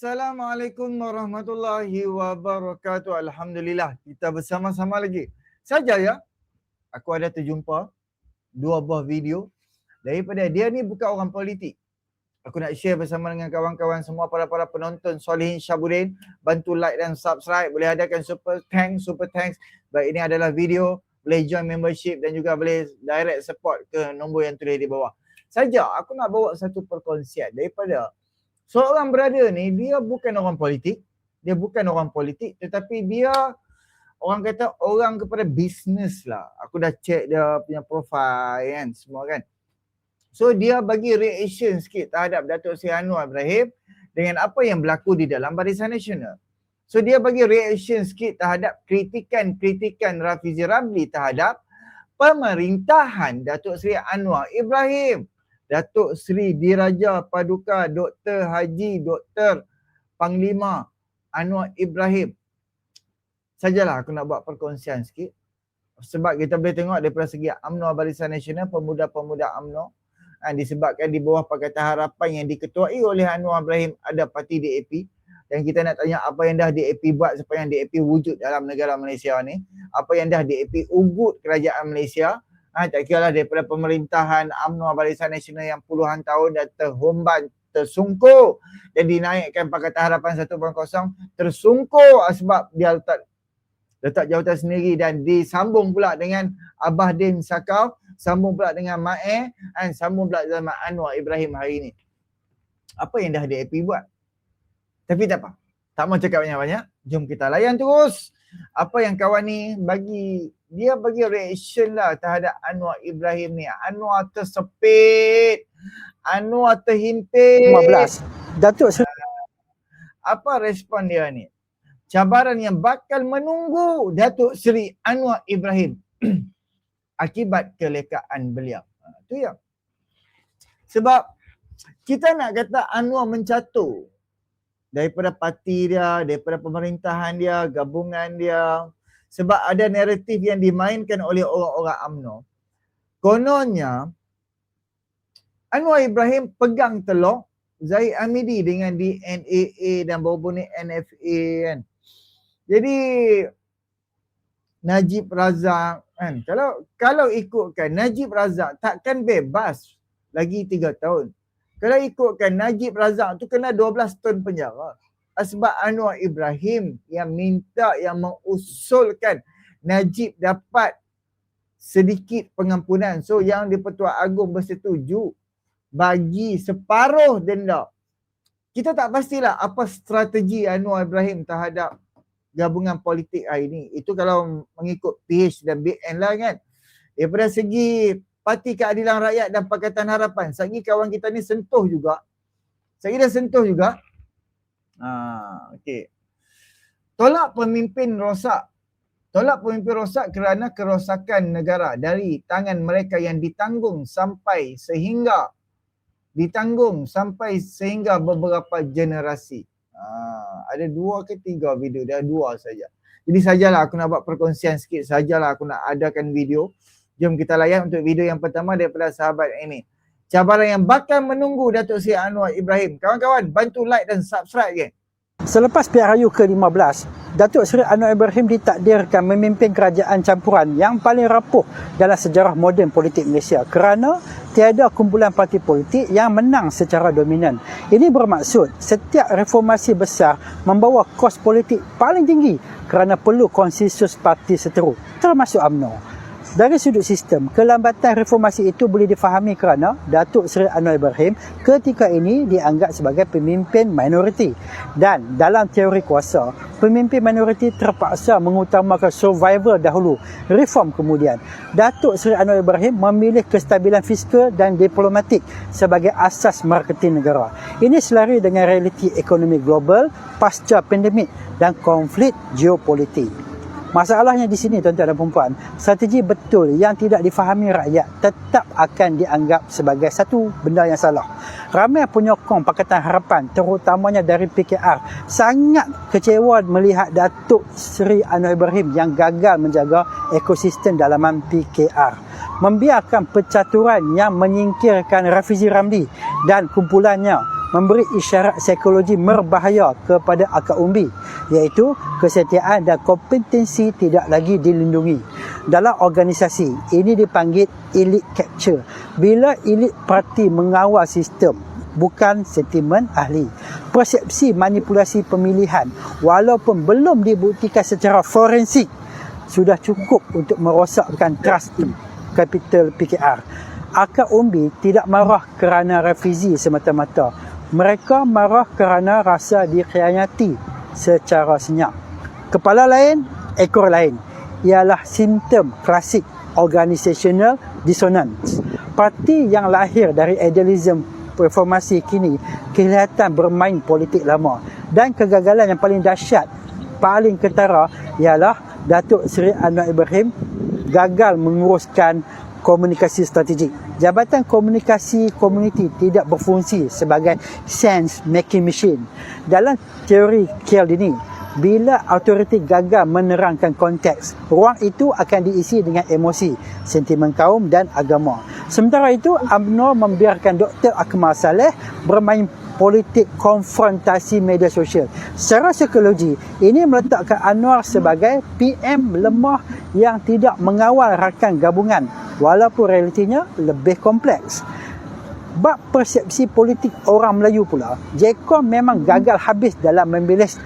Assalamualaikum warahmatullahi wabarakatuh. Alhamdulillah kita bersama-sama lagi. Saja ya, aku ada terjumpa dua buah video daripada dia ni bukan orang politik. Aku nak share bersama dengan kawan-kawan semua para-para penonton Solihin Syabudin. Bantu like dan subscribe. Boleh adakan super thanks, super thanks. Baik ini adalah video. Boleh join membership dan juga boleh direct support ke nombor yang tulis di bawah. Saja aku nak bawa satu perkongsian daripada seorang brother ni dia bukan orang politik, dia bukan orang politik tetapi dia orang kata orang kepada bisnes lah. Aku dah check dia punya profile kan semua kan. So dia bagi reaction sikit terhadap Datuk Seri Anwar Ibrahim dengan apa yang berlaku di dalam Barisan Nasional. So dia bagi reaction sikit terhadap kritikan-kritikan Rafizi Ramli terhadap pemerintahan Datuk Seri Anwar Ibrahim. Datuk Seri Diraja Paduka Dr. Haji Dr. Panglima Anwar Ibrahim. Sajalah aku nak buat perkongsian sikit. Sebab kita boleh tengok daripada segi UMNO Barisan Nasional, pemuda-pemuda UMNO ha, disebabkan di bawah Pakatan Harapan yang diketuai oleh Anwar Ibrahim ada parti DAP dan kita nak tanya apa yang dah DAP buat supaya DAP wujud dalam negara Malaysia ni apa yang dah DAP ugut kerajaan Malaysia Ha, tak kira lah daripada pemerintahan UMNO Barisan Nasional yang puluhan tahun dah terhumban, tersungkur dan dinaikkan Pakatan Harapan 1.0 tersungkur sebab dia letak letak jawatan sendiri dan disambung pula dengan Abah Din Sakau, sambung pula dengan Ma'e dan sambung pula dengan Anwar Ibrahim hari ini. Apa yang dah DAP buat? Tapi tak apa. Tak mau cakap banyak-banyak. Jom kita layan terus. Apa yang kawan ni bagi dia bagi reaction lah terhadap Anwar Ibrahim ni. Anwar tersepit. Anwar terhimpit. 15. Datuk Seri Apa respon dia ni? Cabaran yang bakal menunggu Datuk Seri Anwar Ibrahim akibat kelekaan beliau. Ha, tu ya. Sebab kita nak kata Anwar mencatur daripada parti dia, daripada pemerintahan dia, gabungan dia, sebab ada naratif yang dimainkan oleh orang-orang UMNO. Kononnya Anwar Ibrahim pegang telur Zahid Amidi dengan DNAA dan bau ni NFA kan. Jadi Najib Razak kan kalau kalau ikutkan Najib Razak takkan bebas lagi tiga tahun. Kalau ikutkan Najib Razak tu kena 12 tahun penjara sebab Anwar Ibrahim yang minta yang mengusulkan Najib dapat sedikit pengampunan. So yang di Pertua Agong bersetuju bagi separuh denda. Kita tak pastilah apa strategi Anwar Ibrahim terhadap gabungan politik hari ini. Itu kalau mengikut PH dan BN lah kan. Daripada segi Parti Keadilan Rakyat dan Pakatan Harapan. Sagi kawan kita ni sentuh juga. Saya dah sentuh juga. Ha, okey. Tolak pemimpin rosak. Tolak pemimpin rosak kerana kerosakan negara dari tangan mereka yang ditanggung sampai sehingga ditanggung sampai sehingga beberapa generasi. Ha, ada dua ke tiga video, dia dua saja. Jadi sajalah aku nak buat perkongsian sikit sajalah aku nak adakan video. Jom kita layan untuk video yang pertama daripada sahabat ini cabaran yang bakal menunggu Datuk Seri Anwar Ibrahim. Kawan-kawan, bantu like dan subscribe je. Selepas PRU ke-15, Datuk Seri Anwar Ibrahim ditakdirkan memimpin kerajaan campuran yang paling rapuh dalam sejarah moden politik Malaysia kerana tiada kumpulan parti politik yang menang secara dominan. Ini bermaksud setiap reformasi besar membawa kos politik paling tinggi kerana perlu konsensus parti seteru termasuk UMNO. Dari sudut sistem, kelambatan reformasi itu boleh difahami kerana Datuk Seri Anwar Ibrahim ketika ini dianggap sebagai pemimpin minoriti. Dan dalam teori kuasa, pemimpin minoriti terpaksa mengutamakan survival dahulu, reform kemudian. Datuk Seri Anwar Ibrahim memilih kestabilan fiskal dan diplomatik sebagai asas marketing negara. Ini selari dengan realiti ekonomi global pasca pandemik dan konflik geopolitik. Masalahnya di sini tuan-tuan dan puan strategi betul yang tidak difahami rakyat tetap akan dianggap sebagai satu benda yang salah. Ramai penyokong Pakatan Harapan terutamanya dari PKR sangat kecewa melihat Datuk Seri Anwar Ibrahim yang gagal menjaga ekosistem dalaman PKR. Membiarkan percaturan yang menyingkirkan Rafizi Ramli dan kumpulannya memberi isyarat psikologi berbahaya kepada akar umbi iaitu kesetiaan dan kompetensi tidak lagi dilindungi. Dalam organisasi, ini dipanggil elite capture. Bila elite parti mengawal sistem, bukan sentimen ahli. Persepsi manipulasi pemilihan walaupun belum dibuktikan secara forensik sudah cukup untuk merosakkan trust in capital PKR. Akar umbi tidak marah kerana revisi semata-mata. Mereka marah kerana rasa dikhianati secara senyap. Kepala lain, ekor lain. Ialah simptom klasik organisational dissonance. Parti yang lahir dari idealism reformasi kini kelihatan bermain politik lama dan kegagalan yang paling dahsyat paling ketara ialah Datuk Seri Anwar Ibrahim gagal menguruskan komunikasi strategik. Jabatan komunikasi komuniti tidak berfungsi sebagai sense making machine. Dalam teori Cialdini, bila autoriti gagal menerangkan konteks, ruang itu akan diisi dengan emosi, sentimen kaum dan agama. Sementara itu, UMNO membiarkan Dr. Akmal Saleh bermain politik konfrontasi media sosial. Secara psikologi, ini meletakkan Anwar sebagai PM lemah yang tidak mengawal rakan gabungan walaupun realitinya lebih kompleks. Bab persepsi politik orang Melayu pula, Jekon memang gagal habis dalam membilis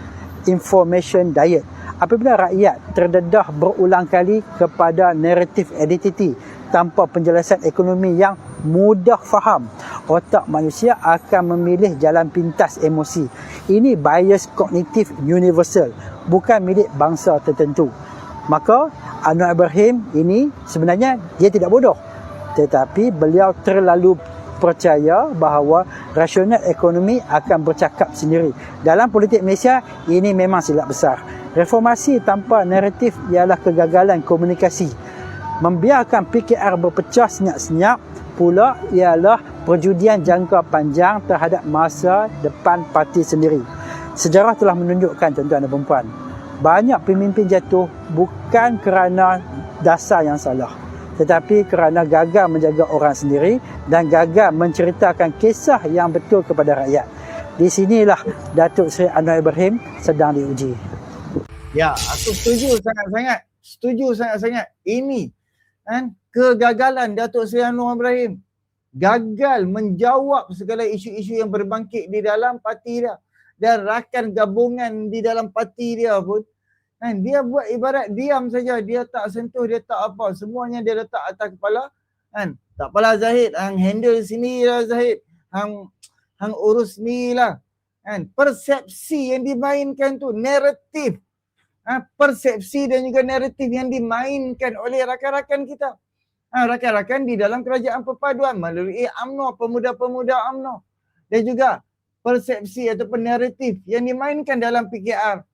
information diet apabila rakyat terdedah berulang kali kepada naratif identiti tanpa penjelasan ekonomi yang mudah faham otak manusia akan memilih jalan pintas emosi ini bias kognitif universal bukan milik bangsa tertentu maka Anwar Ibrahim ini sebenarnya dia tidak bodoh tetapi beliau terlalu percaya bahawa rasional ekonomi akan bercakap sendiri. Dalam politik Malaysia, ini memang silap besar. Reformasi tanpa naratif ialah kegagalan komunikasi. Membiarkan PKR berpecah senyap-senyap pula ialah perjudian jangka panjang terhadap masa depan parti sendiri. Sejarah telah menunjukkan tuan-tuan dan perempuan, banyak pemimpin jatuh bukan kerana dasar yang salah tetapi kerana gagal menjaga orang sendiri dan gagal menceritakan kisah yang betul kepada rakyat. Di sinilah Datuk Seri Anwar Ibrahim sedang diuji. Ya, aku setuju sangat-sangat. Setuju sangat-sangat. Ini kan kegagalan Datuk Seri Anwar Ibrahim. Gagal menjawab segala isu-isu yang berbangkit di dalam parti dia. Dan rakan gabungan di dalam parti dia pun Kan dia buat ibarat diam saja, dia tak sentuh, dia tak apa. Semuanya dia letak atas kepala. Kan? Tak apalah Zahid, hang handle sini lah Zahid. Hang hang urus ni lah. Kan? Persepsi yang dimainkan tu, naratif. Ha? Persepsi dan juga naratif yang dimainkan oleh rakan-rakan kita. Ha? Rakan-rakan di dalam kerajaan perpaduan melalui UMNO, pemuda-pemuda UMNO. Dan juga persepsi ataupun naratif yang dimainkan dalam PKR.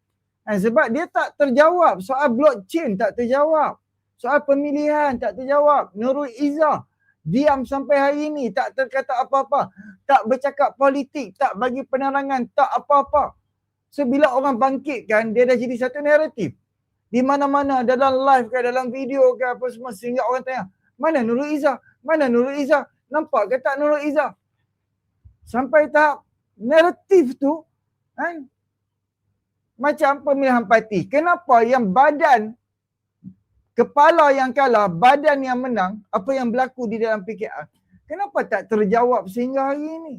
Ha, sebab dia tak terjawab. Soal blockchain tak terjawab. Soal pemilihan tak terjawab. Nurul Izzah diam sampai hari ini. Tak terkata apa-apa. Tak bercakap politik. Tak bagi penerangan. Tak apa-apa. So bila orang bangkitkan, dia dah jadi satu naratif. Di mana-mana dalam live ke dalam video ke apa semua sehingga orang tanya, mana Nurul Izzah? Mana Nurul Izzah? Nampak ke tak Nurul Izzah? Sampai tahap naratif tu, kan? macam pemilihan parti. Kenapa yang badan kepala yang kalah, badan yang menang, apa yang berlaku di dalam PKR? Kenapa tak terjawab sehingga hari ini?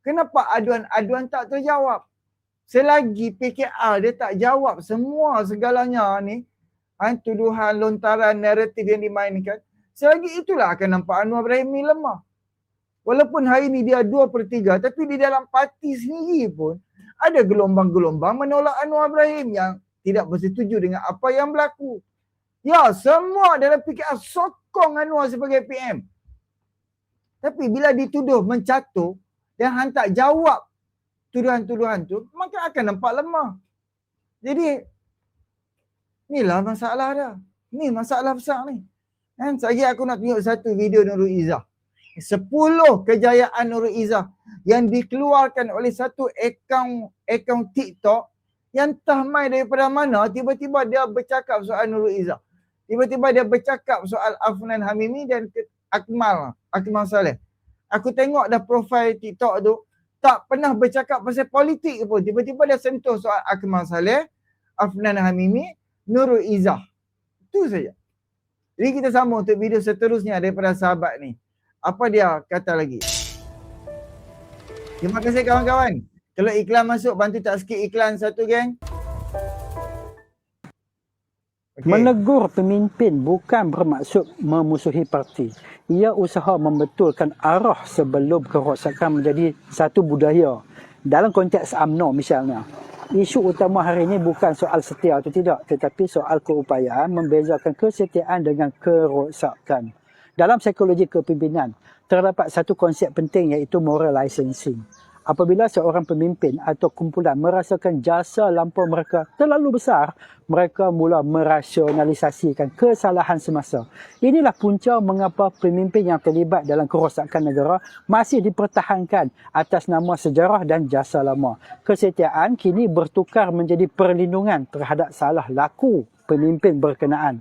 Kenapa aduan-aduan tak terjawab? Selagi PKR dia tak jawab semua segalanya ni, ha, tuduhan, lontaran, naratif yang dimainkan, selagi itulah akan nampak Anwar Ibrahim ni lemah. Walaupun hari ini dia dua per tiga, tapi di dalam parti sendiri pun, ada gelombang-gelombang menolak Anwar Ibrahim yang tidak bersetuju dengan apa yang berlaku. Ya, semua dalam PKR sokong Anwar sebagai PM. Tapi bila dituduh mencatuh dan hantar jawab tuduhan-tuduhan tu, maka akan nampak lemah. Jadi, inilah masalah dia. Ini masalah besar ni. Kan, lagi aku nak tunjuk satu video Nurul Izzah. Sepuluh kejayaan Nurul Izzah yang dikeluarkan oleh satu akaun akaun TikTok yang entah mai daripada mana tiba-tiba dia bercakap soal Nurul Izzah. Tiba-tiba dia bercakap soal Afnan Hamimi dan Akmal, Akmal Saleh. Aku tengok dah profil TikTok tu, tak pernah bercakap pasal politik pun. Tiba-tiba dia sentuh soal Akmal Saleh, Afnan Hamimi, Nurul Izzah. Itu saja. Jadi kita sambung untuk video seterusnya daripada sahabat ni. Apa dia kata lagi? Terima kasih kawan-kawan. Kalau iklan masuk, bantu tak sikit iklan satu geng. Okay. Menegur pemimpin bukan bermaksud memusuhi parti. Ia usaha membetulkan arah sebelum kerosakan menjadi satu budaya. Dalam konteks UMNO misalnya. Isu utama hari ini bukan soal setia atau tidak tetapi soal keupayaan membezakan kesetiaan dengan kerosakan. Dalam psikologi kepimpinan, terdapat satu konsep penting iaitu moral licensing. Apabila seorang pemimpin atau kumpulan merasakan jasa lampau mereka terlalu besar, mereka mula merasionalisasikan kesalahan semasa. Inilah punca mengapa pemimpin yang terlibat dalam kerosakan negara masih dipertahankan atas nama sejarah dan jasa lama. Kesetiaan kini bertukar menjadi perlindungan terhadap salah laku pemimpin berkenaan.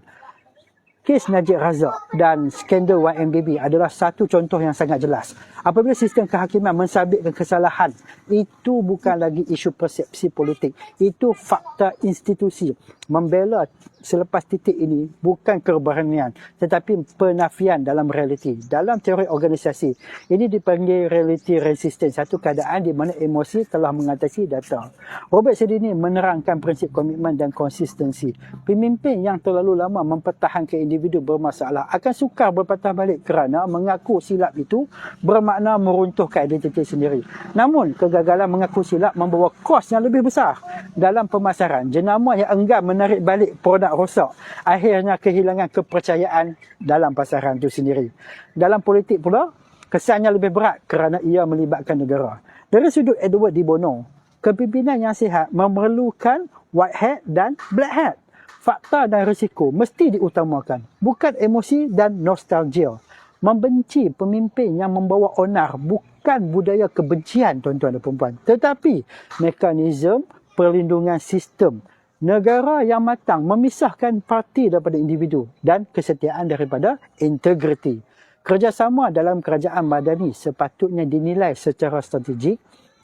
Kes Najib Razak dan skandal YMBB adalah satu contoh yang sangat jelas. Apabila sistem kehakiman mensabitkan kesalahan, itu bukan lagi isu persepsi politik. Itu fakta institusi. Membela selepas titik ini bukan keberanian tetapi penafian dalam realiti. Dalam teori organisasi, ini dipanggil reality resistance, satu keadaan di mana emosi telah mengatasi data. Robert Sedini menerangkan prinsip komitmen dan konsistensi. Pemimpin yang terlalu lama mempertahankan individu bermasalah akan sukar berpatah balik kerana mengaku silap itu bermakna meruntuhkan identiti sendiri. Namun, kegagalan mengaku silap membawa kos yang lebih besar dalam pemasaran. Jenama yang enggan menarik balik produk rosak akhirnya kehilangan kepercayaan dalam pasaran itu sendiri. Dalam politik pula, kesannya lebih berat kerana ia melibatkan negara. Dari sudut Edward Di Bono, kepimpinan yang sihat memerlukan white hat dan black hat. Fakta dan risiko mesti diutamakan, bukan emosi dan nostalgia. Membenci pemimpin yang membawa onar bukan budaya kebencian tuan-tuan dan puan tetapi mekanisme perlindungan sistem negara yang matang memisahkan parti daripada individu dan kesetiaan daripada integriti. Kerjasama dalam kerajaan madani sepatutnya dinilai secara strategik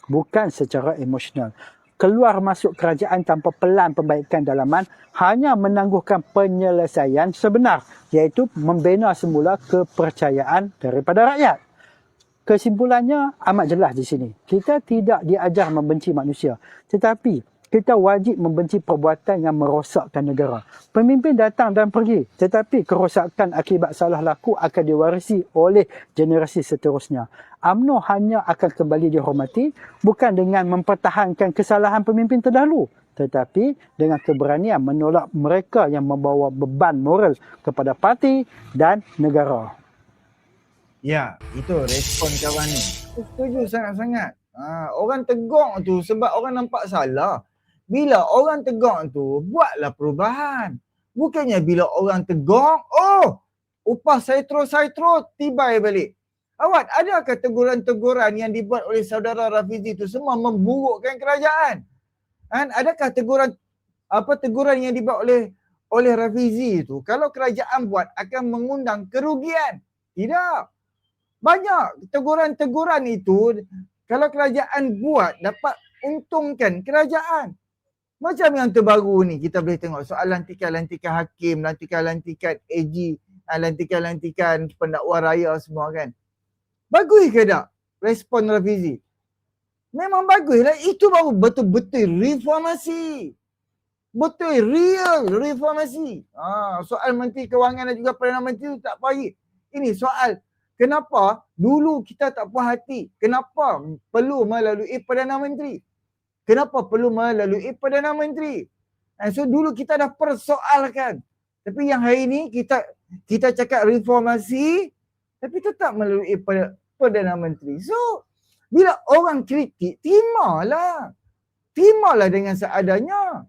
bukan secara emosional. Keluar masuk kerajaan tanpa pelan perbaikan dalaman hanya menangguhkan penyelesaian sebenar iaitu membina semula kepercayaan daripada rakyat. Kesimpulannya amat jelas di sini. Kita tidak diajar membenci manusia tetapi kita wajib membenci perbuatan yang merosakkan negara. Pemimpin datang dan pergi, tetapi kerosakan akibat salah laku akan diwarisi oleh generasi seterusnya. UMNO hanya akan kembali dihormati bukan dengan mempertahankan kesalahan pemimpin terdahulu, tetapi dengan keberanian menolak mereka yang membawa beban moral kepada parti dan negara. Ya, itu respon kawan ni. Setuju sangat-sangat. Ha, orang tegur tu sebab orang nampak salah. Bila orang tegur tu, buatlah perubahan. Bukannya bila orang tegur, oh, upah saya terus, saya terus, tiba balik. Awak, adakah teguran-teguran yang dibuat oleh saudara Rafizi itu semua memburukkan kerajaan? Kan? Adakah teguran apa teguran yang dibuat oleh oleh Rafizi itu kalau kerajaan buat akan mengundang kerugian? Tidak. Banyak teguran-teguran itu kalau kerajaan buat dapat untungkan kerajaan. Macam yang terbaru ni kita boleh tengok soal lantikan-lantikan hakim, lantikan-lantikan AG, ah, lantikan-lantikan pendakwa raya semua kan. Bagus ke tak respon Rafizi? Memang bagus lah. Itu baru betul-betul reformasi. Betul real reformasi. Ha, soal Menteri Kewangan dan juga Perdana Menteri tu tak pahit. Ini soal kenapa dulu kita tak puas hati. Kenapa perlu melalui Perdana Menteri. Kenapa perlu melalui Perdana Menteri? And so dulu kita dah persoalkan. Tapi yang hari ini kita kita cakap reformasi tapi tetap melalui Perdana Menteri. So bila orang kritik, timalah. Timalah dengan seadanya.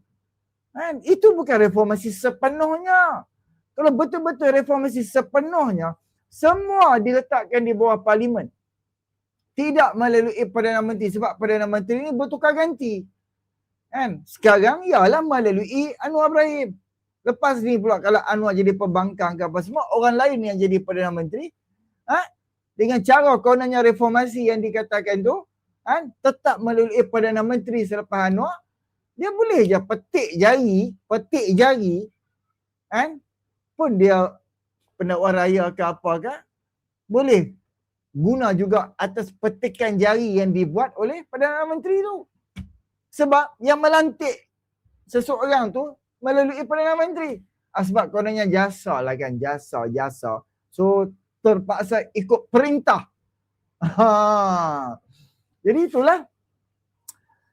Kan? Itu bukan reformasi sepenuhnya. Kalau betul-betul reformasi sepenuhnya, semua diletakkan di bawah parlimen tidak melalui Perdana Menteri sebab Perdana Menteri ini bertukar ganti. Kan? Sekarang ialah melalui Anwar Ibrahim. Lepas ni pula kalau Anwar jadi pembangkang ke apa semua, orang lain yang jadi Perdana Menteri, ha? dengan cara kononnya reformasi yang dikatakan tu, kan tetap melalui Perdana Menteri selepas Anwar dia boleh je petik jari, petik jari kan pun dia pendakwa raya ke apa ke boleh guna juga atas petikan jari yang dibuat oleh Perdana Menteri tu. Sebab yang melantik seseorang tu melalui Perdana Menteri. Ah, sebab kononnya jasa lah kan, jasa, jasa. So terpaksa ikut perintah. Ha. Jadi itulah.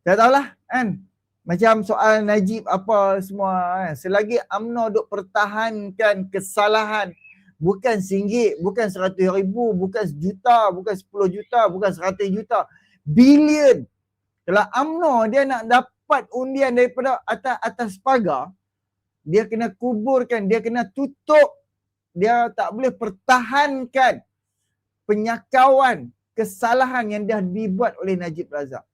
Tak tahulah kan. Macam soal Najib apa semua kan. Selagi UMNO duk pertahankan kesalahan bukan singgit, bukan seratus ribu, bukan sejuta, bukan sepuluh juta, bukan seratus juta. Bilion. Kalau UMNO dia nak dapat undian daripada atas atas pagar, dia kena kuburkan, dia kena tutup. Dia tak boleh pertahankan penyakawan kesalahan yang dah dibuat oleh Najib Razak.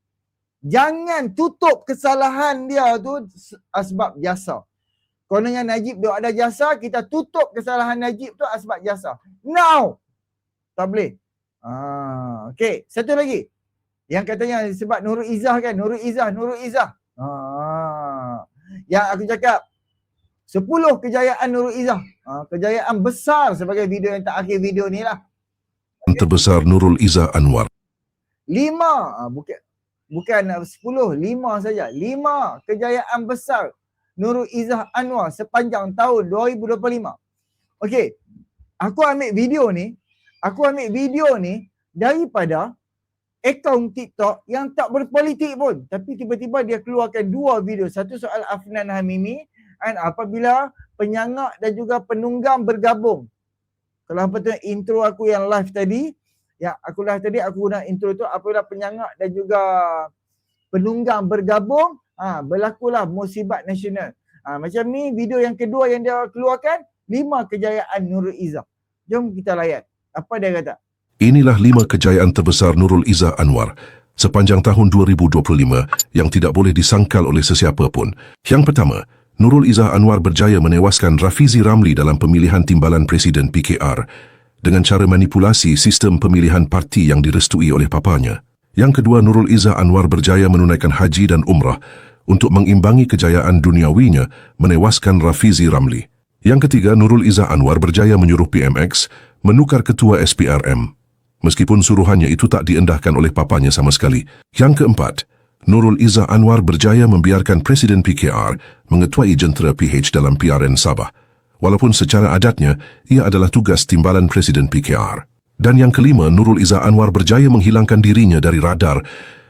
Jangan tutup kesalahan dia tu sebab jasa. Kononnya Najib dia ada jasa, kita tutup kesalahan Najib tu sebab jasa. Now. Tak boleh. Ah, okay, satu lagi. Yang katanya sebab Nurul Izzah kan, Nurul Izzah, Nurul Izzah. Ah. Yang aku cakap, sepuluh kejayaan Nurul Izzah. Ah, kejayaan besar sebagai video yang tak akhir video ni lah. terbesar Nurul Izzah Anwar. Lima, ah, bukan bukan sepuluh, lima saja. Lima kejayaan besar Nurul Izzah Anwar sepanjang tahun 2025. Okey, aku ambil video ni, aku ambil video ni daripada akaun TikTok yang tak berpolitik pun. Tapi tiba-tiba dia keluarkan dua video. Satu soal Afnan Hamimi dan apabila penyangak dan juga penunggang bergabung. Kalau apa tu intro aku yang live tadi, yang aku live tadi aku guna intro tu apabila penyangak dan juga penunggang bergabung, ha, berlakulah musibat nasional. Ha, macam ni video yang kedua yang dia keluarkan, lima kejayaan Nurul Izzah. Jom kita layan. Apa dia kata? Inilah lima kejayaan terbesar Nurul Izzah Anwar sepanjang tahun 2025 yang tidak boleh disangkal oleh sesiapa pun. Yang pertama, Nurul Izzah Anwar berjaya menewaskan Rafizi Ramli dalam pemilihan timbalan Presiden PKR dengan cara manipulasi sistem pemilihan parti yang direstui oleh papanya. Yang kedua, Nurul Izzah Anwar berjaya menunaikan haji dan umrah untuk mengimbangi kejayaan duniawinya menewaskan Rafizi Ramli. Yang ketiga, Nurul Izzah Anwar berjaya menyuruh PMX menukar ketua SPRM. Meskipun suruhannya itu tak diendahkan oleh papanya sama sekali. Yang keempat, Nurul Izzah Anwar berjaya membiarkan Presiden PKR mengetuai jentera PH dalam PRN Sabah. Walaupun secara adatnya, ia adalah tugas timbalan Presiden PKR. Dan yang kelima, Nurul Izzah Anwar berjaya menghilangkan dirinya dari radar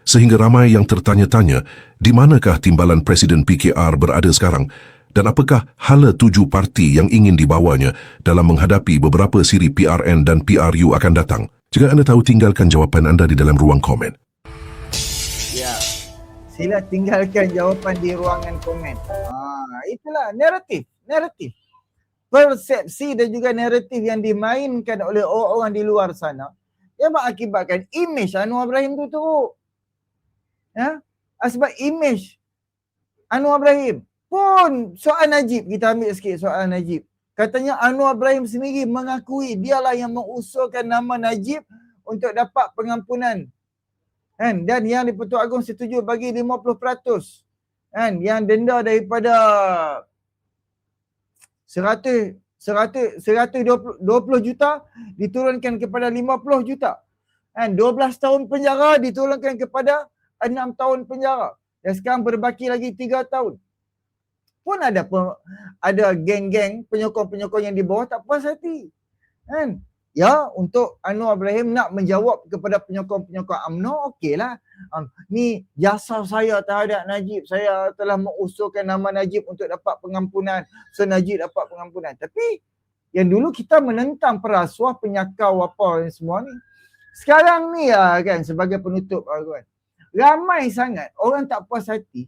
sehingga ramai yang tertanya-tanya di manakah timbalan Presiden PKR berada sekarang dan apakah hala tujuh parti yang ingin dibawanya dalam menghadapi beberapa siri PRN dan PRU akan datang. Jika anda tahu, tinggalkan jawapan anda di dalam ruang komen. Ya. Sila tinggalkan jawapan di ruangan komen. Ha, itulah naratif, naratif. Persepsi dan juga naratif yang dimainkan oleh orang-orang di luar sana yang mengakibatkan imej Anwar Ibrahim tu teruk. Ya? Ah, Sebab imej Anwar Ibrahim pun soal Najib kita ambil sikit soal Najib. Katanya Anwar Ibrahim sendiri mengakui dialah yang mengusulkan nama Najib untuk dapat pengampunan. Kan? Dan yang di Pertuan Agong setuju bagi 50%. Kan? Yang denda daripada 100 100 120 20 juta diturunkan kepada 50 juta. Kan? 12 tahun penjara diturunkan kepada 6 tahun penjara. Dan sekarang berbaki lagi 3 tahun pun ada pe, ada geng-geng penyokong-penyokong yang di bawah tak puas hati. Kan? Ya, untuk Anwar Ibrahim nak menjawab kepada penyokong-penyokong UMNO, okeylah. Um, ni jasa saya terhadap Najib. Saya telah mengusulkan nama Najib untuk dapat pengampunan. So Najib dapat pengampunan. Tapi yang dulu kita menentang perasuah, penyakau apa ni semua ni. Sekarang ni lah kan sebagai penutup kan. Ramai sangat orang tak puas hati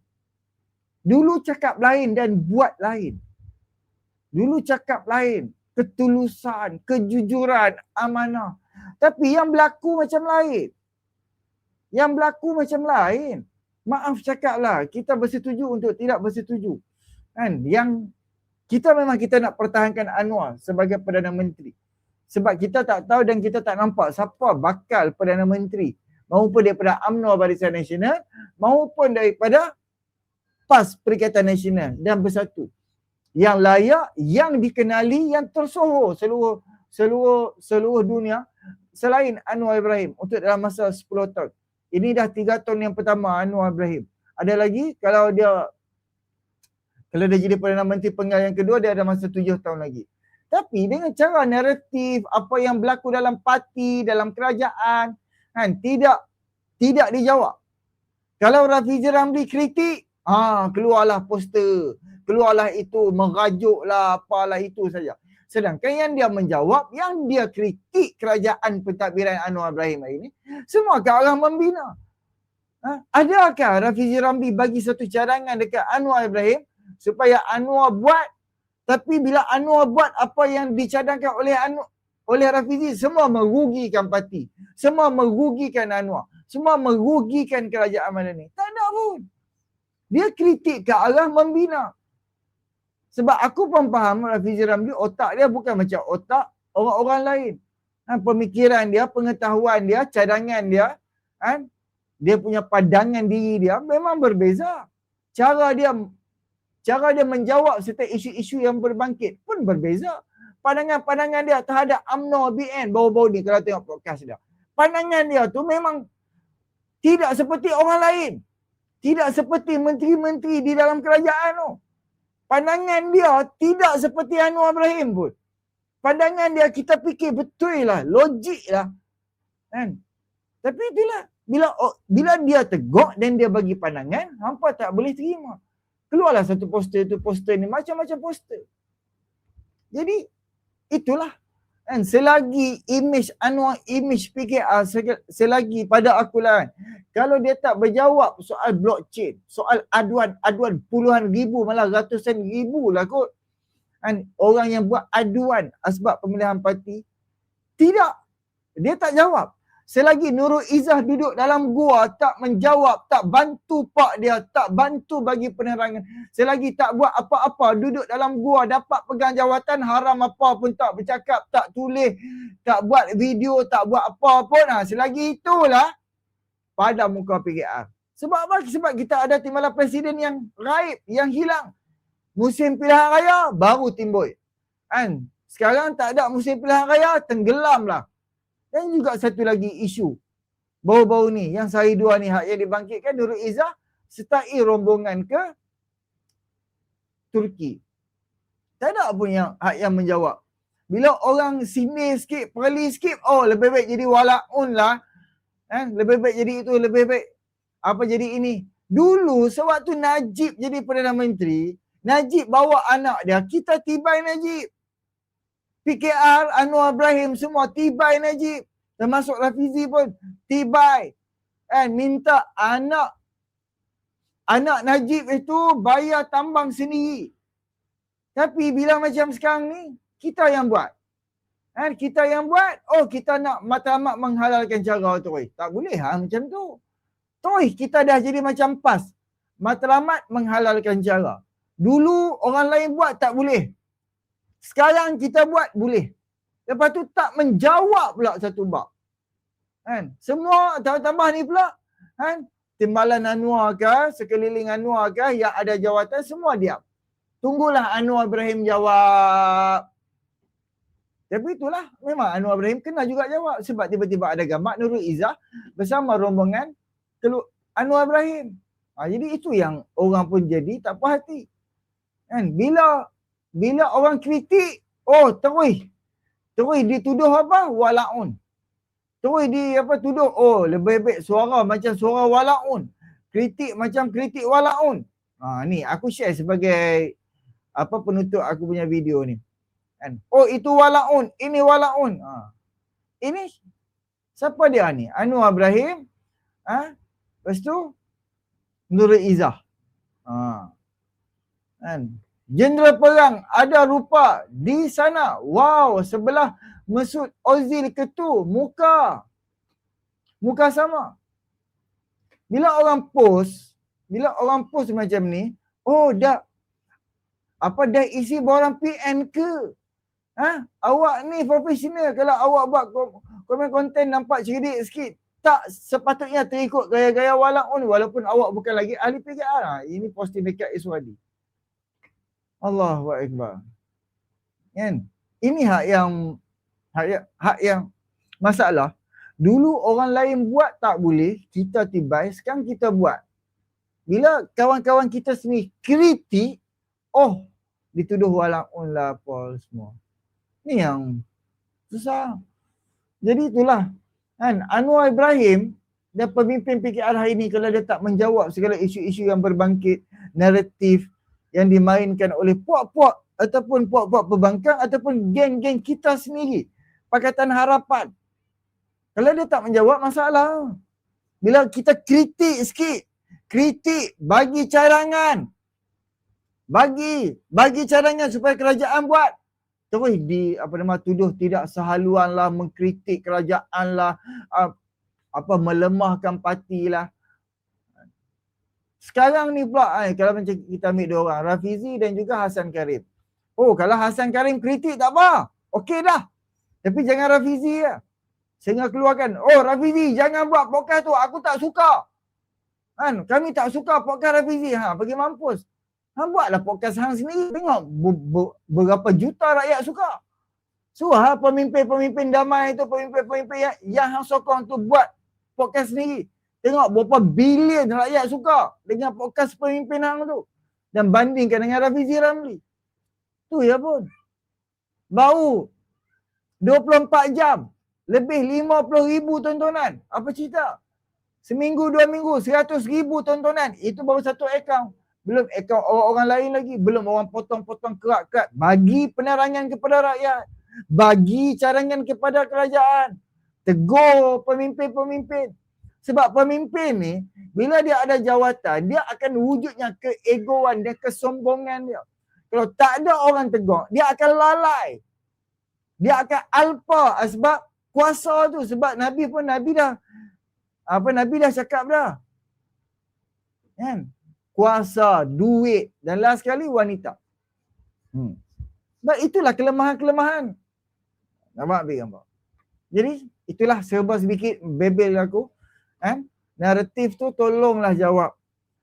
Dulu cakap lain dan buat lain. Dulu cakap lain. Ketulusan, kejujuran, amanah. Tapi yang berlaku macam lain. Yang berlaku macam lain. Maaf cakaplah, kita bersetuju untuk tidak bersetuju. Kan? Yang kita memang kita nak pertahankan Anwar sebagai Perdana Menteri. Sebab kita tak tahu dan kita tak nampak siapa bakal Perdana Menteri maupun daripada UMNO Barisan Nasional maupun daripada PAS Perikatan Nasional dan bersatu. Yang layak, yang dikenali, yang tersohor seluruh seluruh seluruh dunia selain Anwar Ibrahim untuk dalam masa 10 tahun. Ini dah 3 tahun yang pertama Anwar Ibrahim. Ada lagi kalau dia kalau dia jadi Perdana Menteri penggal yang kedua dia ada masa 7 tahun lagi. Tapi dengan cara naratif apa yang berlaku dalam parti, dalam kerajaan kan tidak tidak dijawab. Kalau Rafizi Ramli kritik, ah keluarlah poster, keluarlah itu merajuklah apalah itu saja. Sedangkan yang dia menjawab, yang dia kritik kerajaan pentadbiran Anwar Ibrahim hari ini, semua ke arah membina. Ha? Adakah Rafizi Ramli bagi satu cadangan dekat Anwar Ibrahim supaya Anwar buat tapi bila Anwar buat apa yang dicadangkan oleh Anwar, oleh Rafizi, semua merugikan parti. Semua merugikan Anwar. Semua merugikan kerajaan Madani. Tak ada pun. Dia kritik ke arah membina. Sebab aku pun faham Rafizi Ramli otak dia bukan macam otak orang-orang lain. Ha, pemikiran dia, pengetahuan dia, cadangan dia, kan? dia punya padangan diri dia memang berbeza. Cara dia cara dia menjawab setiap isu-isu yang berbangkit pun berbeza. Pandangan-pandangan dia terhadap UMNO BN baru-baru ni kalau tengok podcast dia. Pandangan dia tu memang tidak seperti orang lain. Tidak seperti menteri-menteri di dalam kerajaan tu pandangan dia tidak seperti Anwar Ibrahim pun. Pandangan dia kita fikir betul lah, logik lah. Kan? Tapi itulah, bila bila dia tegak dan dia bagi pandangan, hampa tak boleh terima. Keluarlah satu poster tu poster ni macam-macam poster. Jadi itulah kan selagi image Anwar image PKR selagi pada aku lah kan kalau dia tak berjawab soal blockchain, soal aduan-aduan puluhan ribu malah ratusan ribu lah kot. Kan? Orang yang buat aduan sebab pemilihan parti. Tidak. Dia tak jawab. Selagi Nurul Izzah duduk dalam gua tak menjawab, tak bantu pak dia, tak bantu bagi penerangan. Selagi tak buat apa-apa, duduk dalam gua dapat pegang jawatan haram apa pun tak bercakap, tak tulis, tak buat video, tak buat apa pun. Ha, selagi itulah pada muka PKR. Sebab apa? Sebab kita ada timbalan presiden yang raib, yang hilang. Musim pilihan raya baru timbul. Kan? Sekarang tak ada musim pilihan raya, tenggelam lah. Dan juga satu lagi isu. Baru-baru ni, yang sehari dua ni hak yang dibangkitkan Nurul Izzah sertai rombongan ke Turki. Tak ada pun yang hak yang menjawab. Bila orang sini sikit, perli sikit, oh lebih baik jadi walaun lah Eh, lebih baik jadi itu, lebih baik apa jadi ini. Dulu sewaktu Najib jadi Perdana Menteri, Najib bawa anak dia, kita tibai Najib. PKR, Anwar Ibrahim semua tibai Najib. Termasuk Rafizi pun tibai. Eh, minta anak anak Najib itu bayar tambang sendiri. Tapi bila macam sekarang ni, kita yang buat. Kan kita yang buat, oh kita nak matlamat menghalalkan cara tu. Tak boleh ha macam tu. Toy kita dah jadi macam pas. Matlamat menghalalkan cara. Dulu orang lain buat tak boleh. Sekarang kita buat boleh. Lepas tu tak menjawab pula satu bab. Kan? Semua tambah-tambah ni pula. Kan? Timbalan Anwar ke, sekeliling Anwar ke yang ada jawatan semua diam. Tunggulah Anwar Ibrahim jawab. Tapi itulah memang Anwar Ibrahim kena juga jawab sebab tiba-tiba ada gambar Nurul Izzah bersama rombongan kelu Anwar Ibrahim. Ha, jadi itu yang orang pun jadi tak puas hati. Kan? Bila bila orang kritik, oh terus terus dituduh apa? Walaun. Terus di apa tuduh, oh lebih baik suara macam suara walaun. Kritik macam kritik walaun. Ha, ni aku share sebagai apa penutup aku punya video ni. Kan? Oh itu walaun, ini walaun. Ha. Ini siapa dia ni? Anwar Ibrahim. Ha? Lepas tu Nurul Izzah. Ha. Kan? Jenderal perang ada rupa di sana. Wow, sebelah Mesut Ozil Ketu, muka. Muka sama. Bila orang post, bila orang post macam ni, oh dah apa dah isi borang PN ke? Ha? Awak ni profesional kalau awak buat komen konten nampak cerdik sikit. tak sepatutnya terikut gaya-gaya walaun walaupun awak bukan lagi ahli PKR. Ha, ini posting dekat Iswadi. Allahu Akbar. Kan? Ini hak yang hak yang, hak yang masalah. Dulu orang lain buat tak boleh, kita tibai, sekarang kita buat. Bila kawan-kawan kita sendiri kritik, oh dituduh walaun lah apa semua. Ni yang susah. Jadi itulah kan Anwar Ibrahim dan pemimpin PKR hari ini kalau dia tak menjawab segala isu-isu yang berbangkit, naratif yang dimainkan oleh puak-puak ataupun puak-puak pembangkang ataupun geng-geng kita sendiri. Pakatan Harapan. Kalau dia tak menjawab masalah. Bila kita kritik sikit, kritik bagi cadangan. Bagi, bagi cadangan supaya kerajaan buat. Terus di apa nama tuduh tidak sehaluan lah, mengkritik kerajaan lah, apa melemahkan parti lah. Sekarang ni pula eh, kalau macam kita ambil dua orang, Rafizi dan juga Hasan Karim. Oh kalau Hasan Karim kritik tak apa. Okey dah. Tapi jangan Rafizi ya. Sehingga keluarkan, oh Rafizi jangan buat podcast tu, aku tak suka. Kan, kami tak suka podcast Rafizi. Ha, pergi mampus. Ha, buatlah podcast hang sendiri. Tengok ber- ber- berapa juta rakyat suka. Suruh ha, pemimpin-pemimpin damai tu, pemimpin-pemimpin yang, yang hang sokong tu buat podcast sendiri. Tengok berapa bilion rakyat suka dengan podcast pemimpin hang tu. Dan bandingkan dengan Rafizi Ramli. Tu ya pun. Bau 24 jam. Lebih 50 ribu tontonan. Apa cerita? Seminggu, dua minggu, 100 ribu tontonan. Itu baru satu akaun. Belum akaun orang-orang lain lagi. Belum orang potong-potong kerat-kerat. Bagi penerangan kepada rakyat. Bagi cadangan kepada kerajaan. Tegur pemimpin-pemimpin. Sebab pemimpin ni, bila dia ada jawatan, dia akan wujudnya keegoan dia, kesombongan dia. Kalau tak ada orang tegur, dia akan lalai. Dia akan alpa sebab kuasa tu. Sebab Nabi pun Nabi dah apa Nabi dah cakap dah. Kan? Kuasa, duit dan last sekali wanita. Hmm. Sebab itulah kelemahan-kelemahan. Nampak gambar. Jadi itulah serba sedikit bebel aku. Kan? Naratif tu tolonglah jawab.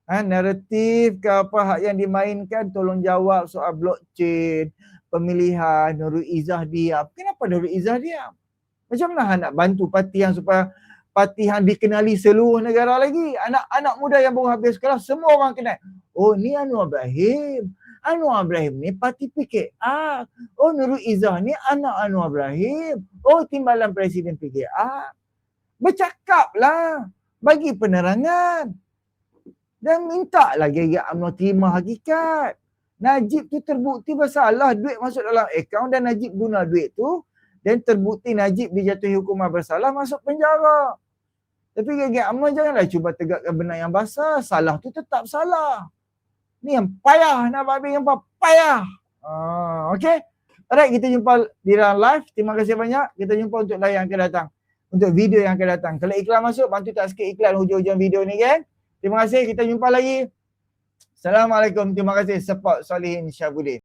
Ha, naratif ke apa hak yang dimainkan tolong jawab soal blockchain, pemilihan Nurul Izzah diam. Kenapa Nurul Izzah diam? Macam mana nak bantu parti yang supaya parti yang dikenali seluruh negara lagi? Anak-anak muda yang baru habis sekolah semua orang kenal. Oh ni Anwar Ibrahim. Anwar Ibrahim ni parti PKR. Oh Nurul Izzah ni anak Anwar Ibrahim. Oh timbalan presiden PKR. Bercakaplah. Bagi penerangan. Dan minta lagi Gaya UMNO terima hakikat. Najib tu terbukti bersalah duit masuk dalam akaun dan Najib guna duit tu dan terbukti Najib dijatuhi hukuman bersalah masuk penjara. Tapi Gaya UMNO janganlah cuba tegakkan benar yang basah. Salah tu tetap salah. Ni yang payah nak babi yang payah. Ah, okay. Alright, kita jumpa di dalam live. Terima kasih banyak. Kita jumpa untuk live yang akan datang. Untuk video yang akan datang. Kalau iklan masuk, bantu tak sikit iklan hujung-hujung video ni kan. Terima kasih. Kita jumpa lagi. Assalamualaikum. Terima kasih support Solihin Syabudin.